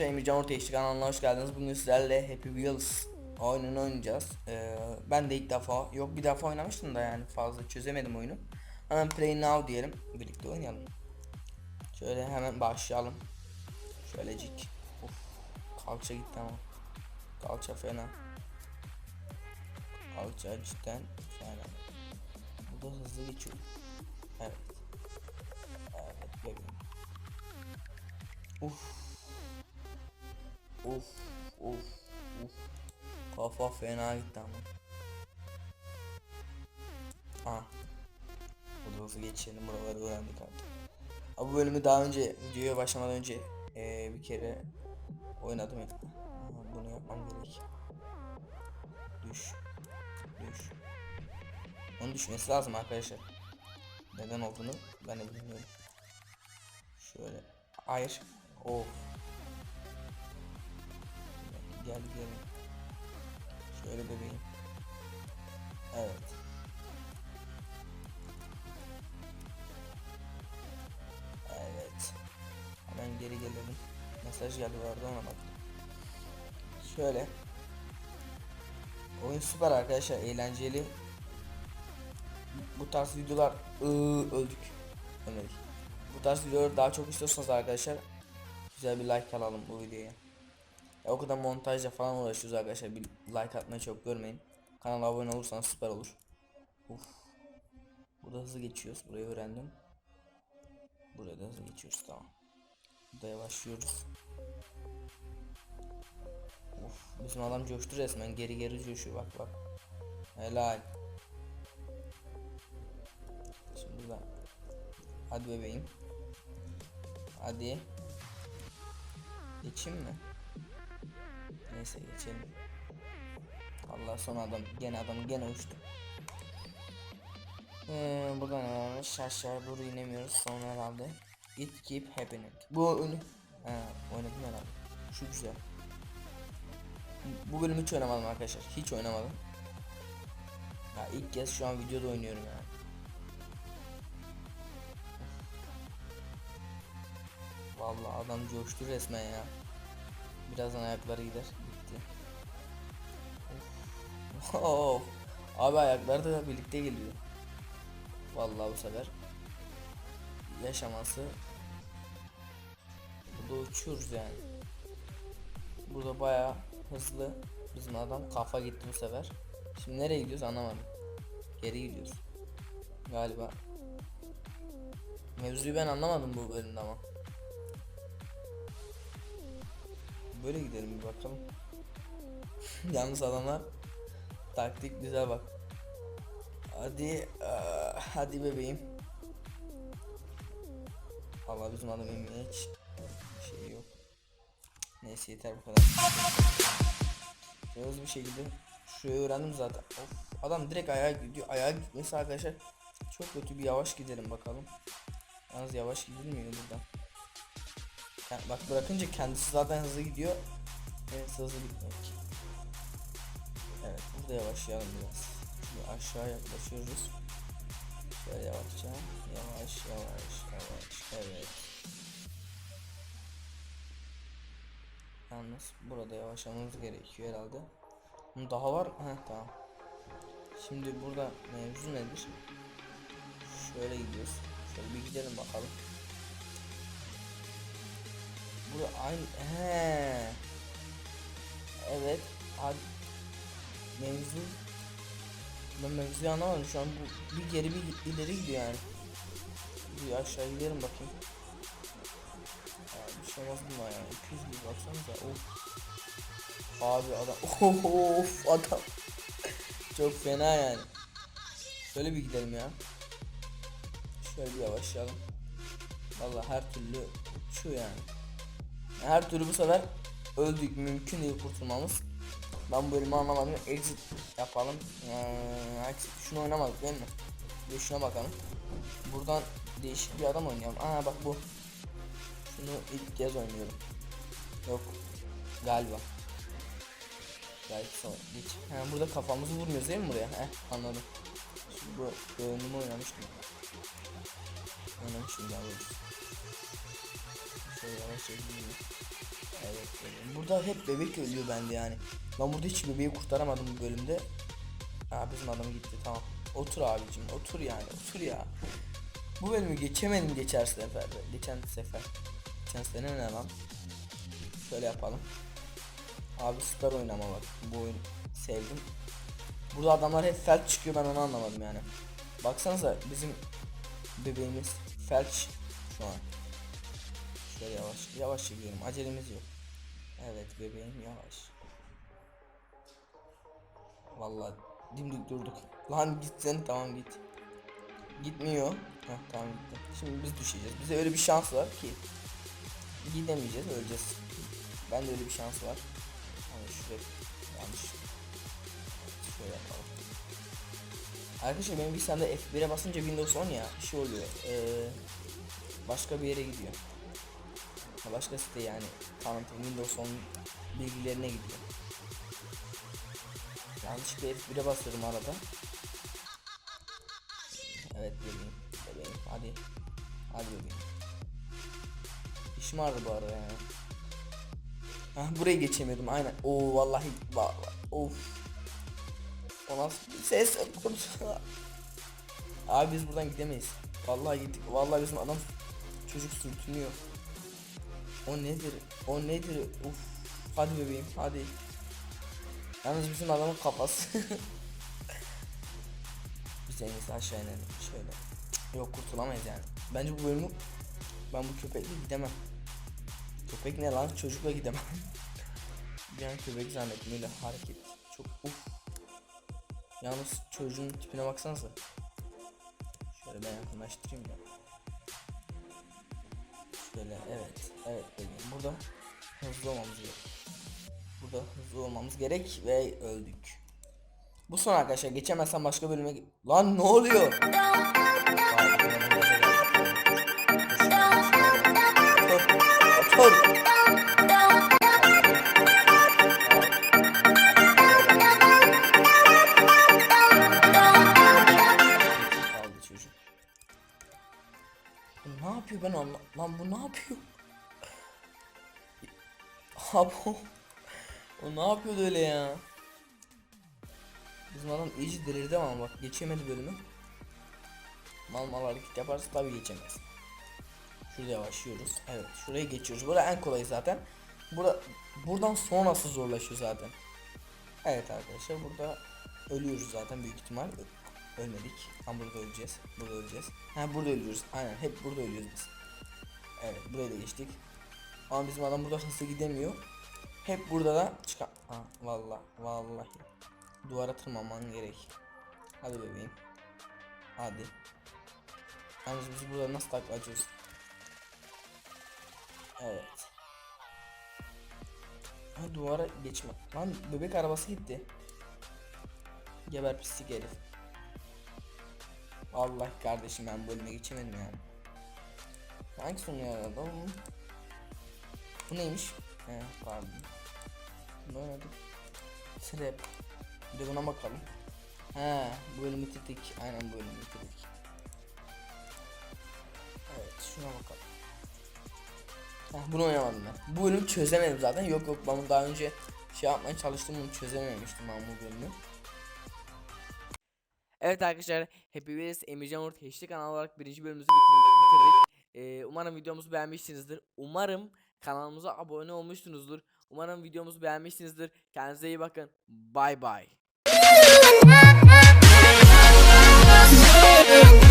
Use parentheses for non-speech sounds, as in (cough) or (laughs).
arkadaşlar Emircan Orta İşçi kanalına hoş geldiniz. Bugün sizlerle Happy Wheels oyununu oynayacağız. Ee, ben de ilk defa, yok bir defa oynamıştım da yani fazla çözemedim oyunu. Hemen play now diyelim. Birlikte oynayalım. Şöyle hemen başlayalım. Şöylecik. Of, kalça gitti ama. Kalça fena. Kalça cidden fena. Bu da hızlı geçiyor. Evet. Evet bebeğim. Uf. Uf uf uf. Kafa fena gitti ama. Ha. Hızlı geçelim buraları öğrendik artık. Ha, bu bölümü daha önce videoya başlamadan önce eee, bir kere oynadım. Ha, bunu yapmam gerek. Düş. Düş. Onun düşmesi lazım arkadaşlar. Neden olduğunu ben de bilmiyorum. Şöyle. Hayır. Of. Gel Mesaj geldi vardı ona bak. Şöyle. Oyun süper arkadaşlar. Eğlenceli. Bu tarz videolar Iı, öldük. Ölmedik. Bu tarz videoları daha çok istiyorsanız arkadaşlar güzel bir like alalım bu videoya. Ya o kadar montajla falan uğraşıyoruz arkadaşlar. Bir like atmayı çok görmeyin. Kanala abone olursanız süper olur. Uf. Burada hızlı geçiyoruz. Burayı öğrendim. Burada hızlı geçiyoruz tamam. Burada yavaşlıyoruz. Uf, bizim adam coştu resmen. Geri geri coşuyor bak bak. Helal. Şimdi burada. Hadi bebeğim. Hadi. Geçeyim mi? Neyse geçelim. Allah son adam gene adam gene uçtu. Ee, burada ne varmış? Aşağı doğru inemiyoruz sonra herhalde. It keep happening. Bu oyunu ha, oynadım herhalde. Şu güzel. Bu bölümü hiç oynamadım arkadaşlar. Hiç oynamadım. Ya ilk kez şu an videoda oynuyorum yani. Vallahi adam coştu resmen ya. Birazdan ayakları gider. Gitti. (laughs) Of. Abi ayakları da birlikte geliyor. Vallahi bu sefer yaşaması burada uçuyoruz yani. Burada bayağı hızlı bizim adam kafa gitti bu sefer. Şimdi nereye gidiyoruz anlamadım. Geri gidiyoruz. Galiba. Mevzuyu ben anlamadım bu bölümde ama. Böyle gidelim bir bakalım. (laughs) Yalnız adamlar taktik güzel bak. Hadi aa, hadi bebeğim. Allah bizim inmeye hiç şey yok. Neyse yeter bu kadar. Şöyle hızlı bir şekilde şurayı öğrendim zaten. Of, adam direkt ayağa gidiyor. Ayağa gitmesi arkadaşlar çok kötü bir yavaş gidelim bakalım. Yalnız yavaş gidilmiyor buradan. Yani bak bırakınca kendisi zaten hızlı gidiyor. Evet hızlı gitmek. Evet burada yavaşlayalım biraz. Şimdi aşağı yaklaşıyoruz. Yavaşça. Yavaş yavaş yavaş. Evet. Yalnız burada yavaşlamamız gerekiyor herhalde. Daha var. Heh tamam. Şimdi burada mevzu nedir? Şöyle gidiyoruz. Şöyle bir gidelim bakalım. Bu aynı he. Evet. Abi mevzu ben mevzuyu anlamadım şu an bu bir geri bir ileri gidiyor yani. Bir aşağı gidelim bakayım. Ya, bir şey olmaz buna ya. 200 bir baksanıza. Of. Abi adam. (laughs) Of adam. Çok fena yani. Şöyle bir gidelim ya. Şöyle bir yavaşlayalım. Vallahi her türlü şu yani. Her türlü bu sefer öldük mümkün değil kurtulmamız. Ben bu bölümü anlamadım. Exit yapalım. Ee, exit şunu oynamadık değil mi? Bir şuna bakalım. Buradan değişik bir adam oynayalım. Aa bak bu. Şunu ilk kez oynuyorum. Yok. Galiba. Belki sonra geç. Ha, burada kafamızı vurmuyoruz değil mi buraya? Heh anladım. Şimdi bu bölümü oynamıştım. Oynamıştım daha doğrusu. Şöyle yavaşça gidiyor. Evet. Burada hep bebek ölüyor bende yani. Ben burada hiç bebeği kurtaramadım bu bölümde. Ha bizim adam gitti tamam. Otur abicim otur yani otur ya. Bu bölümü geçemedim geçer seferde. Geçen sefer. Geçen sene ne lan? Şöyle yapalım. Abi süper oynama bak. Bu oyun sevdim. Burada adamlar hep felç çıkıyor ben onu anlamadım yani. Baksanıza bizim bebeğimiz felç şu an. Şöyle yavaş yavaş gidelim acelemiz yok. Evet bebeğim yavaş. Vallahi dimdik durduk. Lan gitsen tamam git. Gitmiyor. Heh, tamam gitti. Şimdi biz düşeceğiz. Bize öyle bir şans var ki gidemeyeceğiz öleceğiz. Ben de öyle bir şans var. Ama şuraya yanlış. Şöyle yapalım. Arkadaşlar benim bilgisayarda F1'e basınca Windows 10 ya şey oluyor. Ee, başka bir yere gidiyor. Başka site yani tanıtım Windows 10 bilgilerine gidiyor. Yanlışlıkla F1'e basıyorum arada. Evet bebeğim. Bebeğim hadi. Hadi bebeğim. İşim ağrıdı bu arada yani. Hah burayı geçemedim aynen. Oo vallahi vallahi. Of. O nasıl bir ses. Abi biz buradan gidemeyiz. Vallahi gittik. Vallahi bizim adam çocuk sürtünüyor. O nedir? O nedir? Uf. Hadi bebeğim hadi. Yalnız bizim adamın kafası. (laughs) Biz en iyisi aşağı inelim. Şöyle. Yok kurtulamayız yani. Bence bu bölümü ben bu köpekle gidemem. Köpek ne lan? Çocukla gidemem. (laughs) bir an köpek zannettim öyle hareket. Çok uf. Yalnız çocuğun tipine baksanıza. Şöyle ben yakınlaştırayım da. Şöyle evet. Evet bebeğim. Burada hızlı olmamız gerek. Burada hızlı olmamız gerek ve öldük. Bu son arkadaşlar geçemezsem başka bölüme Lan ne oluyor? Abi o... ne yapıyordu öyle ya? Bizim adam iyice delirdi ama bak geçemedi bölümü. Mal mal hareket yaparsa tabii geçemez. Şurada yavaşlıyoruz. Evet şuraya geçiyoruz. Burada en kolay zaten. Burada buradan sonrası zorlaşıyor zaten. Evet arkadaşlar burada ölüyoruz zaten büyük ihtimal. Ölmedik. Ama burada öleceğiz. Burada öleceğiz. Ha burada ölüyoruz. Aynen hep burada ölüyoruz biz. Evet buraya da geçtik. Ama bizim adam burada hızlı gidemiyor. Hep burada da çıkan. Ha vallahi vallahi. Duvara tırmanman gerek. Hadi bebeğim. Hadi. Yalnız biz burada nasıl takla? Evet. Ha duvara geçme. Lan bebek arabası gitti. Geber pislik herif. Vallahi kardeşim ben bölüme geçemedim yani. Hangi sonu ya adam? Bu neymiş? He pardon. Ne oynadık? Trap. Bir de buna bakalım. He bu bölümü bitirdik. Aynen bu bölümü bitirdik. Evet şuna bakalım. Heh, bunu oynamadım ben. Bu bölümü çözemedim zaten. Yok yok ben bunu daha önce şey yapmaya çalıştım bunu çözememiştim ben bu bölümü. Evet arkadaşlar hepimiz Emircan Urt HD kanal olarak birinci bölümümüzü bitir- bitirdik. Ee, umarım videomuzu beğenmişsinizdir. Umarım Kanalımıza abone olmuşsunuzdur. Umarım videomuzu beğenmişsinizdir. Kendinize iyi bakın. Bay bay. (laughs)